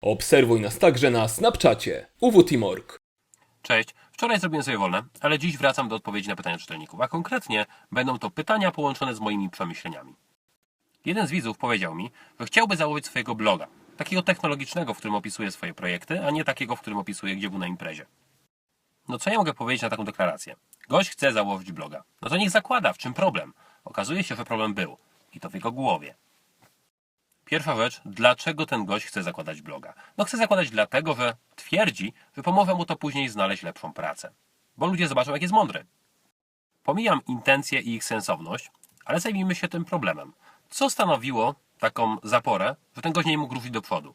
Obserwuj nas także na Snapchacie uwtimorg. Cześć. Wczoraj zrobiłem sobie wolne, ale dziś wracam do odpowiedzi na pytania czytelników, a konkretnie będą to pytania połączone z moimi przemyśleniami. Jeden z widzów powiedział mi, że chciałby założyć swojego bloga, takiego technologicznego, w którym opisuje swoje projekty, a nie takiego, w którym opisuje, gdzie był na imprezie. No co ja mogę powiedzieć na taką deklarację? Gość chce założyć bloga. No to niech zakłada, w czym problem? Okazuje się, że problem był. I to w jego głowie. Pierwsza rzecz, dlaczego ten gość chce zakładać bloga? No chce zakładać dlatego, że twierdzi, że pomoże mu to później znaleźć lepszą pracę. Bo ludzie zobaczą, jak jest mądry. Pomijam intencje i ich sensowność, ale zajmijmy się tym problemem. Co stanowiło taką zaporę, że ten gość nie mógł ruszyć do przodu?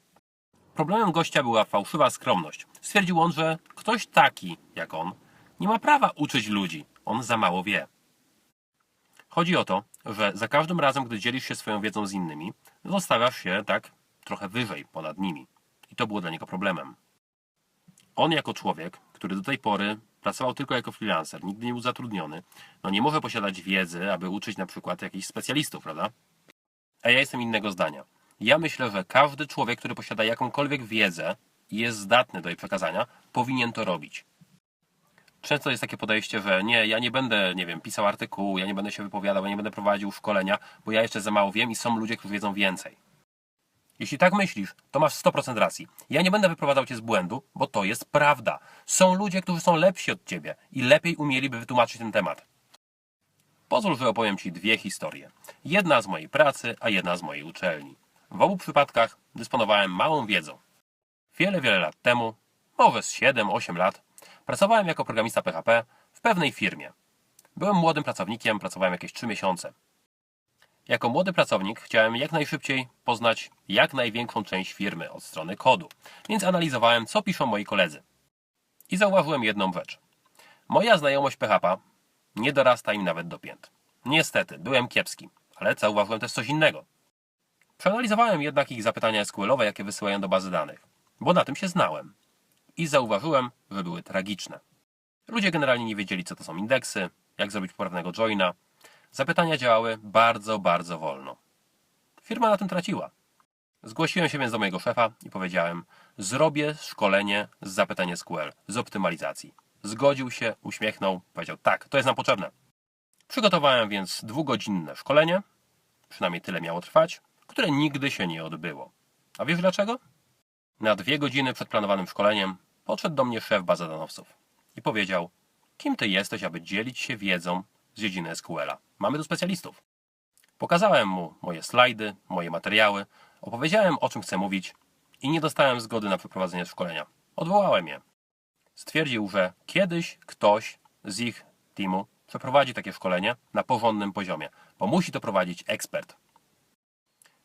Problemem gościa była fałszywa skromność. Stwierdził on, że ktoś taki jak on nie ma prawa uczyć ludzi. On za mało wie. Chodzi o to, że za każdym razem, gdy dzielisz się swoją wiedzą z innymi, zostawiasz się tak trochę wyżej ponad nimi. I to było dla niego problemem. On jako człowiek, który do tej pory pracował tylko jako freelancer, nigdy nie był zatrudniony, no nie może posiadać wiedzy, aby uczyć na przykład jakichś specjalistów, prawda? A ja jestem innego zdania. Ja myślę, że każdy człowiek, który posiada jakąkolwiek wiedzę i jest zdatny do jej przekazania, powinien to robić. Często jest takie podejście, że nie, ja nie będę, nie wiem, pisał artykułu, ja nie będę się wypowiadał, ja nie będę prowadził szkolenia, bo ja jeszcze za mało wiem i są ludzie, którzy wiedzą więcej. Jeśli tak myślisz, to masz 100% racji. Ja nie będę wyprowadzał cię z błędu, bo to jest prawda. Są ludzie, którzy są lepsi od ciebie i lepiej umieliby wytłumaczyć ten temat. Pozwól, że opowiem ci dwie historie. Jedna z mojej pracy, a jedna z mojej uczelni. W obu przypadkach dysponowałem małą wiedzą. Wiele, wiele lat temu, może z 7-8 lat, pracowałem jako programista PHP w pewnej firmie. Byłem młodym pracownikiem, pracowałem jakieś 3 miesiące. Jako młody pracownik chciałem jak najszybciej poznać jak największą część firmy od strony kodu, więc analizowałem, co piszą moi koledzy. I zauważyłem jedną rzecz. Moja znajomość PHP nie dorasta im nawet do pięt. Niestety, byłem kiepski, ale zauważyłem też coś innego. Przeanalizowałem jednak ich zapytania SQL-owe, jakie wysyłają do bazy danych, bo na tym się znałem. I zauważyłem, że były tragiczne. Ludzie generalnie nie wiedzieli, co to są indeksy, jak zrobić poprawnego joina. Zapytania działały bardzo, bardzo wolno. Firma na tym traciła. Zgłosiłem się więc do mojego szefa i powiedziałem: Zrobię szkolenie z zapytań SQL, z optymalizacji. Zgodził się, uśmiechnął, powiedział: Tak, to jest nam potrzebne. Przygotowałem więc dwugodzinne szkolenie, przynajmniej tyle miało trwać, które nigdy się nie odbyło. A wiesz dlaczego? Na dwie godziny przed planowanym szkoleniem podszedł do mnie szef bazadanowców i powiedział: Kim ty jesteś, aby dzielić się wiedzą z dziedziny SQL-a? Mamy tu specjalistów. Pokazałem mu moje slajdy, moje materiały, opowiedziałem o czym chcę mówić i nie dostałem zgody na przeprowadzenie szkolenia. Odwołałem je. Stwierdził, że kiedyś ktoś z ich teamu przeprowadzi takie szkolenie na porządnym poziomie, bo musi to prowadzić ekspert.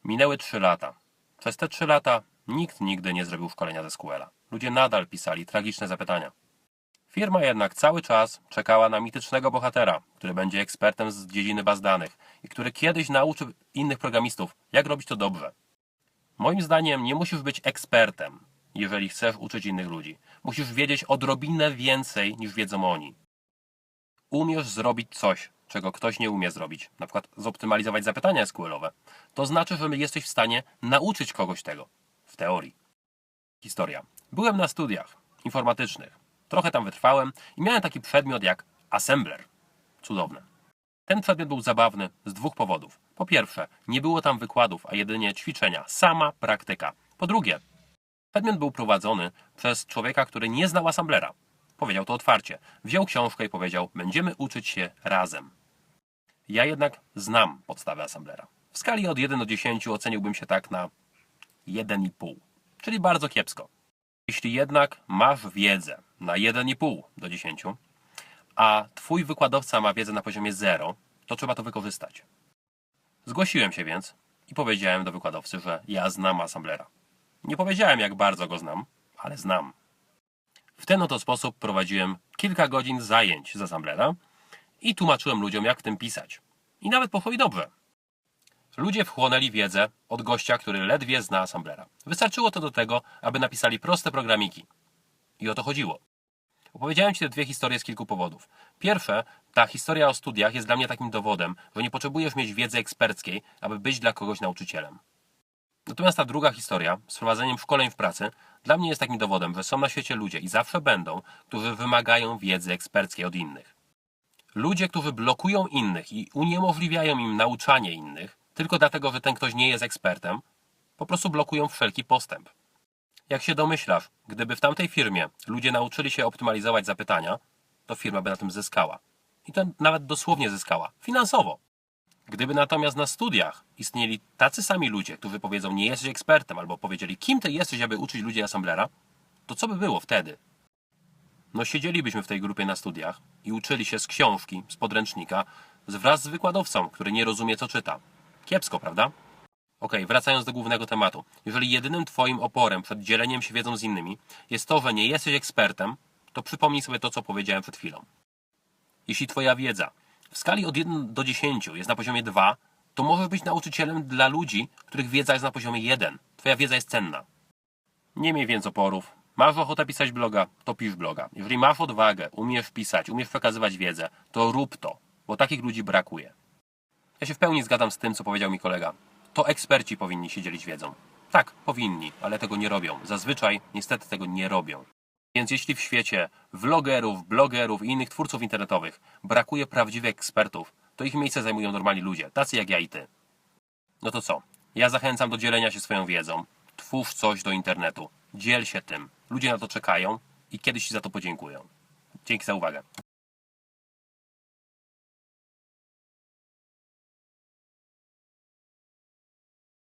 Minęły trzy lata. Przez te trzy lata nikt nigdy nie zrobił szkolenia ze SQL-a. Ludzie nadal pisali tragiczne zapytania. Firma jednak cały czas czekała na mitycznego bohatera, który będzie ekspertem z dziedziny baz danych i który kiedyś nauczy innych programistów, jak robić to dobrze. Moim zdaniem nie musisz być ekspertem, jeżeli chcesz uczyć innych ludzi. Musisz wiedzieć odrobinę więcej niż wiedzą oni. Umiesz zrobić coś, czego ktoś nie umie zrobić, na przykład zoptymalizować zapytania SQL-owe. To znaczy, że jesteś w stanie nauczyć kogoś tego. Teorii. Historia. Byłem na studiach informatycznych. Trochę tam wytrwałem i miałem taki przedmiot jak assembler. Cudowne. Ten przedmiot był zabawny z dwóch powodów. Po pierwsze, nie było tam wykładów, a jedynie ćwiczenia, sama praktyka. Po drugie, przedmiot był prowadzony przez człowieka, który nie znał assemblera. Powiedział to otwarcie. Wziął książkę i powiedział: Będziemy uczyć się razem. Ja jednak znam podstawę assemblera. W skali od 1 do 10 oceniłbym się tak na 1,5, czyli bardzo kiepsko. Jeśli jednak masz wiedzę na 1,5 do 10, a twój wykładowca ma wiedzę na poziomie 0, to trzeba to wykorzystać. Zgłosiłem się więc i powiedziałem do wykładowcy, że ja znam assemblera. Nie powiedziałem, jak bardzo go znam, ale znam. W ten oto sposób prowadziłem kilka godzin zajęć z assemblera i tłumaczyłem ludziom, jak w tym pisać. I nawet poszło dobrze. Ludzie wchłonęli wiedzę od gościa, który ledwie zna assemblera. Wystarczyło to do tego, aby napisali proste programiki. I o to chodziło. Opowiedziałem Ci te dwie historie z kilku powodów. Pierwsze, ta historia o studiach jest dla mnie takim dowodem, że nie potrzebujesz mieć wiedzy eksperckiej, aby być dla kogoś nauczycielem. Natomiast ta druga historia z wprowadzeniem szkoleń w pracy dla mnie jest takim dowodem, że są na świecie ludzie i zawsze będą, którzy wymagają wiedzy eksperckiej od innych. Ludzie, którzy blokują innych i uniemożliwiają im nauczanie innych, tylko dlatego, że ten ktoś nie jest ekspertem, po prostu blokują wszelki postęp. Jak się domyślasz, gdyby w tamtej firmie ludzie nauczyli się optymalizować zapytania, to firma by na tym zyskała. I to nawet dosłownie zyskała. Finansowo. Gdyby natomiast na studiach istnieli tacy sami ludzie, którzy powiedzą, nie jesteś ekspertem, albo powiedzieli, kim ty jesteś, aby uczyć ludzi assemblera, to co by było wtedy? No siedzielibyśmy w tej grupie na studiach i uczyli się z książki, z podręcznika, wraz z wykładowcą, który nie rozumie, co czyta. Kiepsko, prawda? Okej, wracając do głównego tematu. Jeżeli jedynym Twoim oporem przed dzieleniem się wiedzą z innymi jest to, że nie jesteś ekspertem, to przypomnij sobie to, co powiedziałem przed chwilą. Jeśli Twoja wiedza w skali od 1 do 10 jest na poziomie 2, to możesz być nauczycielem dla ludzi, których wiedza jest na poziomie 1. Twoja wiedza jest cenna. Nie miej więc oporów. Masz ochotę pisać bloga, to pisz bloga. Jeżeli masz odwagę, umiesz pisać, umiesz przekazywać wiedzę, to rób to, bo takich ludzi brakuje. Ja się w pełni zgadzam z tym, co powiedział mi kolega. To eksperci powinni się dzielić wiedzą. Tak, powinni, ale tego nie robią. Zazwyczaj niestety tego nie robią. Więc jeśli w świecie vlogerów, blogerów i innych twórców internetowych brakuje prawdziwych ekspertów, to ich miejsce zajmują normalni ludzie, tacy jak ja i ty. No to co? Ja zachęcam do dzielenia się swoją wiedzą. Twórz coś do internetu. Dziel się tym. Ludzie na to czekają i kiedyś ci za to podziękują. Dzięki za uwagę.